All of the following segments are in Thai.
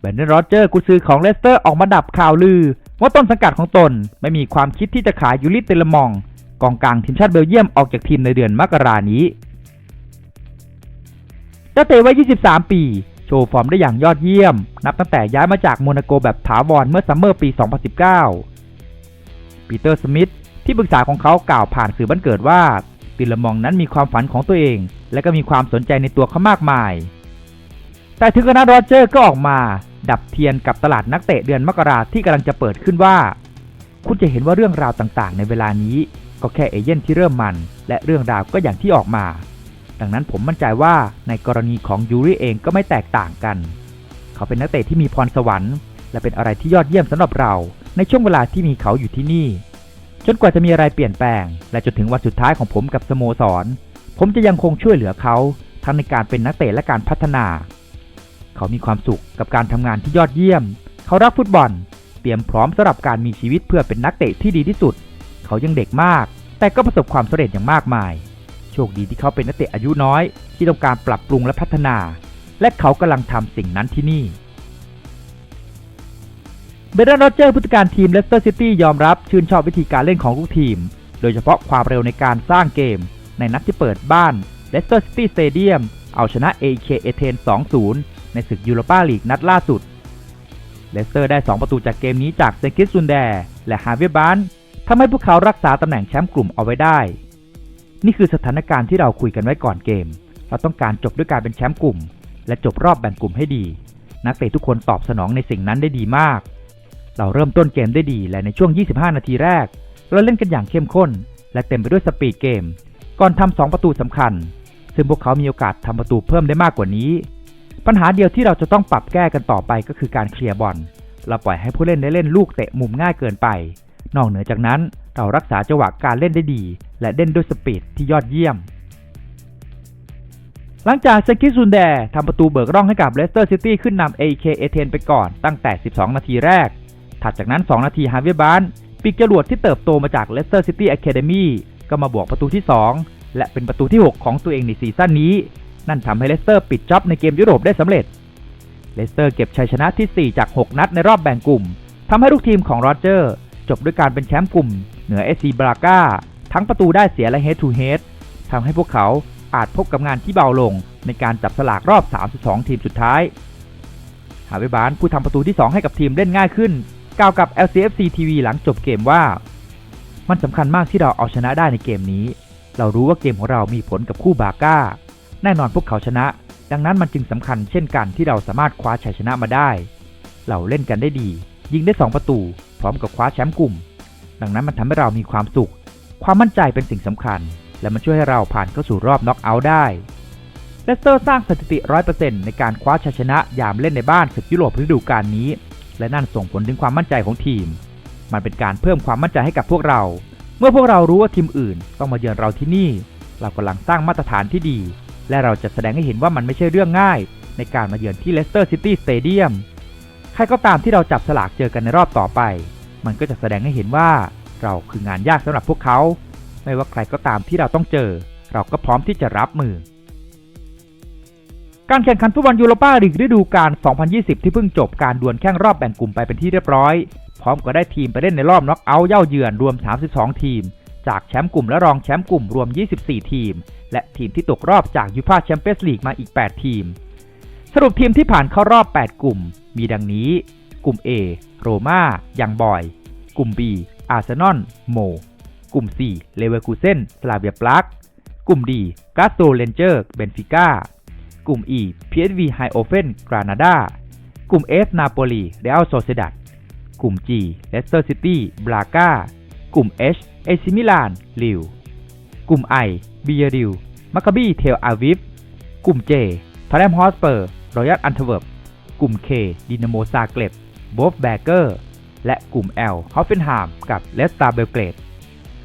เบนเดนโรเจอร์กุซือของเลสเตอร์ออกมาดับข่าวลือ ว่าต้นสังกัดของตนไม่มีความคิดที่จะขายยูริเตเลมอง กองกลางทีมชาติเบลเยียมออกจากทีมในเดือนมกรานี้เจ้าเตะวัย 23 ปี โชว์ฟอร์มได้อย่างยอดเยี่ยม นับตั้งแต่ย้ายมาจากโมนาโกแบบถาวรเมื่อซัมเมอร์ปี 2019 ปีเตอร์สมิธที่ปรึกษาของเขากล่าวผ่านสื่อบันเกิดว่าติลมองนั้นมีความฝันของตัวเอง และก็มีความสนใจในตัวเขามากมาย แต่ถึงกระนั้นโรเจอร์ก็ออกมา ดับเทียนกับตลาดนักเตะเดือนมกราที่กำลังจะเปิดขึ้นว่า คุณจะเห็นว่าเรื่องราวต่างๆ ในเวลานี้ก็แค่เอเย่นที่เริ่มมัน และเรื่องราวก็อย่างที่ออกมา ดังนั้นผมมั่นใจว่าในกรณีของยูริเองก็ไม่แตกต่างกัน เขาเป็นนักเตะที่มีพรสวรรค์ และเป็นอะไรที่ยอดเยี่ยมสำหรับเรา ในช่วงเวลาที่มีเขาอยู่ที่นี่ จนกว่าจะมีอะไรเปลี่ยนแปลง และจนถึงวันสุดท้ายของผมกับสโมสร ผมจะยังคงช่วยเหลือเขาทั้งในการเป็นนักเตะและการพัฒนา เขามีความสุขกับการทำงานที่ยอดเยี่ยม เขารักฟุตบอล เตรียมพร้อมสำหรับการมีชีวิตเพื่อเป็นนักเตะที่ดีที่สุด เขายังเด็กมาก แต่ก็ประสบความสำเร็จอย่างมากมาย โชคดีที่เขาเป็นนักเตะอายุน้อย ที่ต้องการปรับปรุงและพัฒนา และเขากำลังทำสิ่งนั้นที่นี่เบรนด์โรเจอร์ผู้จัดการทีมเลสเตอร์ซิตี้ยอมรับชื่นชอบวิธีการเล่นของลูกทีม โดยเฉพาะความเร็วในการสร้างเกม ในนัดที่เปิดบ้านเลสเตอร์ซิตี้สเตเดียมเอาชนะ AK เอเธน2-0 ในศึกยูโรปาลีกนัดล่าสุด เลสเตอร์ได้ 2 ประตูจากเกมนี้จากเซนกิสซุนแดและฮาเวียบานทำให้พวกเขารักษาตำแหน่งแชมป์กลุ่มเอาไว้ได้ นี่คือสถานการณ์ที่เราคุยกันไว้ก่อนเกม เราต้องการจบด้วยการเป็นแชมป์กลุ่ม และจบรอบแบ่งกลุ่มให้ดี นักเตะทุกคนตอบสนองในสิ่งนั้นได้ดีมาก เราเริ่มต้นเกมได้ดีและในช่วง 25 นาทีแรก เราเล่นกันอย่างเข้มข้น และเต็มไปด้วยสปีดเกม ก่อนทำสองประตูสำคัญ ซึ่งพวกเขามีโอกาสทำประตูเพิ่มได้มากกว่านี้ ปัญหาเดียวที่เราจะต้องปรับแก้กันต่อไปก็คือการเคลียร์บอลเราปล่อยให้ผู้เล่นได้เล่นลูกเตะมุมง่ายเกินไป นอกเหนือจากนั้นเรารักษาจังหวะการเล่นได้ดี และเล่นด้วยสปีดที่ยอดเยี่ยม หลังจากเซกิซุนแดทำประตูเบิกร่องให้กับเลสเตอร์ซิตี้ขึ้นนำ AK เอเธนไปก่อนตั้งแต่ 12 นาทีแรก ถัดจากนั้น 2 นาทีฮาเวียบานปีกจรวดที่เติบโตมาจากเลสเตอร์ซิตี้อะคาเดมี่ก็มาบวกประตูที่ 2 และเป็นประตูที่ 6 ของตัวเองในซีซั่นนี้ นั่นทำให้เลสเตอร์ปิดจ็อบในเกมยุโรปได้สำเร็จ เลสเตอร์เก็บชัยชนะที่ 4 จาก 6 นัดในรอบแบ่งกลุ่มทำให้ลูกทีมของโรเจอร์ จบด้วยการเป็นแชมป์กลุ่ม เหนือเอซีบราก้าทั้งประตูได้เสียและเฮดทูเฮดทำให้พวกเขาอาจพบกับงานที่เบาลงในการจับสลากรอบ 32 ทีมสุดท้ายฮาเวบานผู้ทำประตูที่ 2 ให้กับทีมเล่นง่ายขึ้น กล่าวกับ LCFC TV หลังจบเกมว่า มันสำคัญมากที่เราเอาชนะได้ในเกมนี้ เรารู้ว่าเกมของเรามีผลกับคู่บาก้า แน่นอนพวกเขาชนะ ดังนั้นมันจึงสำคัญเช่นกันที่เราสามารถคว้าชัยชนะมาได้ เราเล่นกันได้ดี ยิงได้ 2 ประตู พร้อมกับคว้าแชมป์กลุ่ม ดังนั้นมันทำให้เรามีความสุข ความมั่นใจเป็นสิ่งสำคัญ และมันช่วยให้เราผ่านเข้าสู่รอบน็อกเอาท์ได้เลสเตอร์สร้างสถิติ 100%ในการคว้าชัยชนะยามเล่นในบ้านศึกยุโรปฤดูกาลนี้ และนั่นส่งผลถึงความมั่นใจของทีม มันเป็นการเพิ่มความมั่นใจให้กับพวกเรา เมื่อพวกเรารู้ว่าทีมอื่นต้องมาเยือนเราที่นี่ เรากำลังสร้างมาตรฐานที่ดี และเราจะแสดงให้เห็นว่ามันไม่ใช่เรื่องง่าย ในการมาเยือนที่เลสเตอร์ซิตี้สเตเดียมใครก็ตามที่เราจับสลากเจอกันในรอบต่อไป มันก็จะแสดงให้เห็นว่าเราคืองานยากสำหรับพวกเขา ไม่ว่าใครก็ตามที่เราต้องเจอ เราก็พร้อมที่จะรับมือ การแข่งขันฟุตบอลยูโรปาลีกฤดูกาล 2020 ที่เพิ่งจบการดวลแข่งรอบแบ่งกลุ่มไปเป็นที่เรียบร้อย พร้อมกับได้ทีมไปเล่นในรอบน็อกเอาท์เย่าเยือนรวม 32 ทีม จากแชมป์กลุ่มและรองแชมป์กลุ่มรวม 24 ทีม และทีมที่ตกรอบจากยูฟาแชมเปี้ยนส์ลีกมาอีก 8 ทีม สรุปทีมที่ผ่านเข้ารอบ 8 กลุ่ม มีดังนี้ กลุ่ม A โรม่ายังบอย กลุ่ม B อาร์เซนอลโม กลุ่ม C เลเวอร์คูเซนสลาเวียปลักกลุ่ม D กาสโตเรนเจอร์เบนฟิก้ากลุ่ม E PSV h e i o f e n กรานาดากลุ่ม F นาโปลีเรอัลโซเซดัดกลุ่ม G เลสเตอร์ซิตี้บราก้า กลุ่ม H เอซิมิลานลิว กลุ่ม I บียริว มัคคาบีเทลอาวิฟ กลุ่ม J ทาร์แรมฮอสเปอร์รอยัลอันเทเวิร์บกลุ่ม K ดินาโมซาเกเลบโบฟแบเกอร์ และกลุ่ม L ฮอฟเฟนฮามกับเลสตาเบลเกรด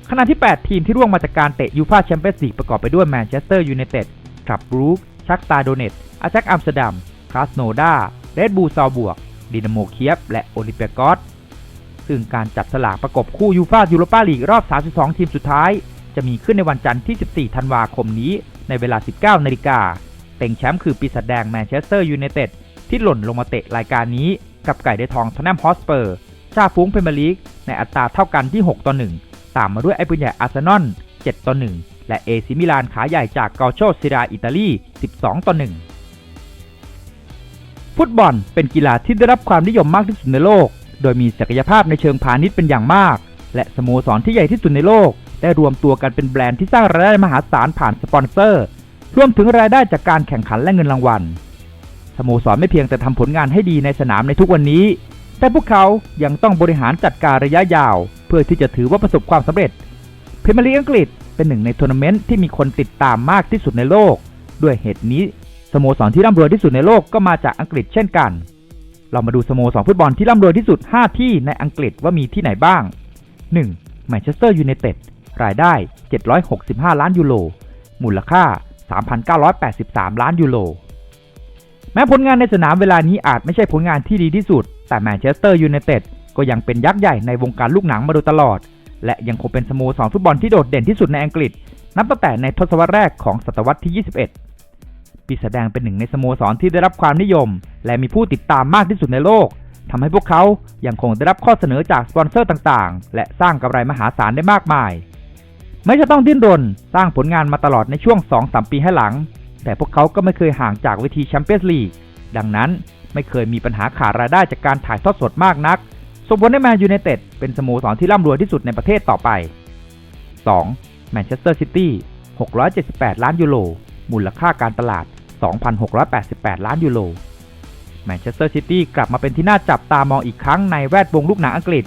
ขณะที่ 8 ทีมที่ร่วงมาจากการเตะยูฟาแชมเปี้ยนส์ลีกประกอบไปด้วยแมนเชสเตอร์ยูไนเต็ดคลับบรูคชักตาโดเนตอาแจ็กอัมสเตอร์ดัมคาสโนดาเรดบูซาวบวกดินาโมเคียบและโอลิเปียกอส ซึ่งการจับสลากประกบคู่ยูฟ่ายูโรปาลีกรอบ 32 ทีมสุดท้าย จะมีขึ้นในวันจันทร์ที่ 14 ธันวาคมนี้ ในเวลา 19 นาฬิกาเต็งแชมป์คือปีศาจแดงแมนเชสเตอร์ยูไนเต็ดที่หล่นลงมาเตะรายการนี้ กับไก่ได้ทองทอนแนมฮอสเปอร์ ชาฟุ้งเพรเมียร์ลีก ในอัตราเท่ากันที่ 6 ต่อ 1 ตามมาด้วยไอ้ปืนใหญ่อาร์เซนอล 7 ต่อ 1 และเอซิมิลานขาใหญ่จากเกาโชซิราอิตาลี 12 ต่อ 1 ฟุตบอลเป็นกีฬาที่ได้รับความนิยมมากที่สุดในโลก โดยมีศักยภาพในเชิงพาณิชย์เป็นอย่างมาก และสโมสรที่ใหญ่ที่สุดในโลก ได้รวมตัวกันเป็นแบรนด์ที่สร้างรายได้มหาศาลผ่านสปอนเซอร์ รวมถึงรายได้จากการแข่งขันและเงินรางวัล สโมสรไม่เพียงแต่ทำผลงานให้ดีในสนามในทุกวันนี้ แต่พวกเขายังต้องบริหารจัดการระยะยาว เพื่อที่จะถือว่าประสบความสำเร็จพรีเมียร์ลีกอังกฤษเป็นหนึ่งในทัวร์นาเมนต์ที่มีคนติดตามมากที่สุดในโลก ด้วยเหตุนี้สโมสรที่ร่ำรวยที่สุดในโลกก็มาจากอังกฤษเช่นกัน เรามาดูสโมสรฟุตบอลที่ร่ำรวยที่สุด 5 ที่ในอังกฤษว่ามีที่ไหนบ้าง 1. แมนเชสเตอร์ยูไนเต็ดรายได้ 765 ล้านยูโร มูลค่า 3,983 ล้านยูโร แม้ผลงานในสนามเวลานี้อาจไม่ใช่ผลงานที่ดีที่สุด แต่แมนเชสเตอร์ยูไนเต็ดก็ยังเป็นยักษ์ใหญ่ในวงการลูกหนังมาโดยตลอด และยังคงเป็นสโมสรฟุตบอลที่โดดเด่นที่สุดในอังกฤษ นับตั้งแต่ในทศวรรษแรกของศตวรรษที่ 21 ปีแสดงเป็นหนึ่งในสโมสรที่ได้รับความนิยม และมีผู้ติดตามมากที่สุดในโลกทำให้พวกเขายังคงได้รับข้อเสนอจากสปอนเซอร์ต่างๆ และสร้างกำไรมหาศาลได้มากมายไม่จะต้องดิ้นรนสร้างผลงานมาตลอดในช่วง 2-3 ปีให้หลัง แต่พวกเขาก็ไม่เคยห่างจากเวทีแชมเปี้ยนส์ลีกดังนั้นไม่เคยมีปัญหาขาดรายได้จากการถ่ายทอดสดมากนักส่งผลให้แมนยูไนเต็ดเป็นสโมสรที่ร่ำรวยที่สุดในประเทศต่อไป 2. แมนเชสเตอร์ซิตี้ 678 ล้านยูโร มูลค่าการตลาด 2,688 ล้านยูโร แมนเชสเตอร์ซิตี้กลับมาเป็นที่น่าจับตามองอีกครั้งในแวดวงลูกหนังอังกฤษ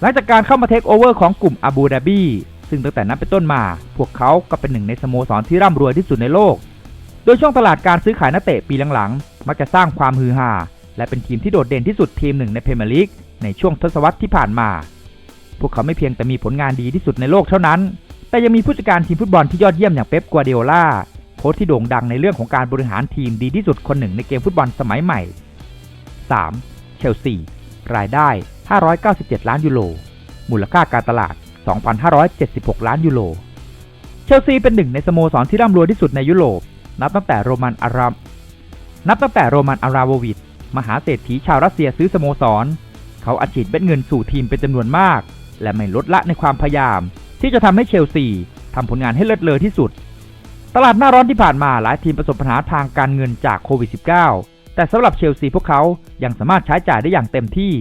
หลังจากการเข้ามาเทคโอเวอร์ของกลุ่มอาบูดาบีซึ่งตั้งแต่นั้นเป็นต้นมา พวกเขาก็เป็นหนึ่งในสโมสรที่ร่ำรวยที่สุดในโลก โดยช่วงตลาดการซื้อขายนักเตะปีหลังๆ มักจะสร้างความฮือฮา และเป็นทีมที่โดดเด่นที่สุดทีมหนึ่งในพรีเมียร์ลีกในช่วงทศวรรษที่ผ่านมา พวกเขาไม่เพียงแต่มีผลงานดีที่สุดในโลกเท่านั้น แต่ยังมีผู้จัดการทีมฟุตบอลที่ยอดเยี่ยมอย่างเป๊ป กัวเดโอลา โค้ชที่โด่งดังในเรื่องของการบริหารทีมดีที่สุดคนหนึ่งในเกมฟุตบอลสมัยใหม่ 3. เชลซี รายได้ 597 ล้านยูโร มูลค่าการตลาด 2,576 ล้านยูโร เชลซีเป็นหนึ่งในสโมสรที่ร่ำรวยที่สุดในยุโรป นับตั้งแต่โรมันอารามนับตั้งแต่โรมันอาราโววิชมหาเศรษฐีชาวรัสเซียซื้อสโมสร เขาอัดฉีดเบ็ดเงินสู่ทีมเป็นจำนวนมาก และไม่ลดละในความพยายาม ที่จะทำให้เชลซีทำผลงานให้เลิศเลอที่สุด ลาดหน้าร้อนที่ผ่านมาหลายทีมประสบปัญหาทางการเงินจากโควิด -19 แต่สำหรับเชลซีพวกเขายังสามารถใช้จ่ายได้อย่างเต็มที่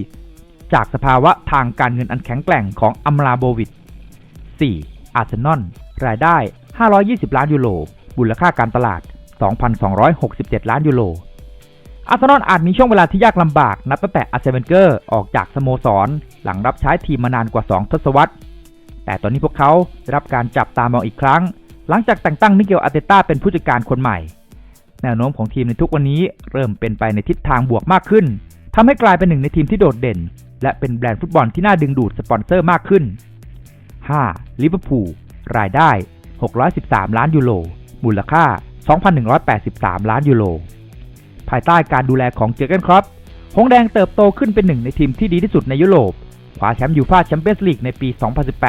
จากสภาวะทางการเงินอันแข็งแกร่งของอัมราโบวิช 4. อาร์เซนอลรายได้ 520 ล้านยูโรมูลค่าการตลาด 2,267 ล้านยูโรอาร์เซนอลอาจมีช่วงเวลาที่ยากลำบากนับตั้งแต่อาร์เซนเวนเกอร์ออกจากสโมสร หลังรับใช้ทีมมานานกว่า 2 ทศวรรษ แต่ตอนนี้พวกเขาได้รับการจับตามองอีกครั้ง หลังจากแต่งตั้งมิเกลอาร์เตต้าเป็นผู้จัดการคนใหม่ แนวโน้มของทีมในทุกวันนี้เริ่มเป็นไปในทิศทางบวกมากขึ้นทำให้กลายเป็นหนึ่งในทีมที่โดดเด่น และเป็นแบรนด์ฟุตบอลที่น่าดึงดูดสปอนเซอร์มากขึ้น 5. ลิเวอร์พูลรายได้ 613 ล้านยูโร มูลค่า 2,183 ล้านยูโร ภายใต้การดูแลของเจอร์เกนครอปหงแดงเติบโตขึ้นเป็นหนึ่งในทีมที่ดีที่สุดในยุโรป คว้าแชมป์ยูฟ่าแชมเปี้ยนส์ลีกในปี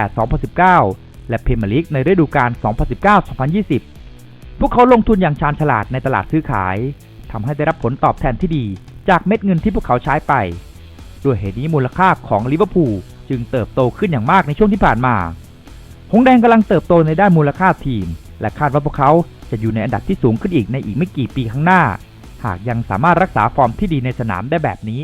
2018-2019 และพรีเมียร์ลีกในฤดูกาล 2019-2020 พวกเขาลงทุนอย่างชาญฉลาดในตลาดซื้อขายทำให้ได้รับผลตอบแทนที่ดีจากเม็ดเงินที่พวกเขาใช้ไป ด้วยเหตุนี้มูลค่าของลิเวอร์พูลจึงเติบโตขึ้นอย่างมากในช่วงที่ผ่านมา หงแดงกำลังเติบโตในด้านมูลค่าทีม และคาดว่าพวกเขาจะอยู่ในอันดับที่สูงขึ้นอีกในอีกไม่กี่ปีข้างหน้า หากยังสามารถรักษาฟอร์มที่ดีในสนามได้แบบนี้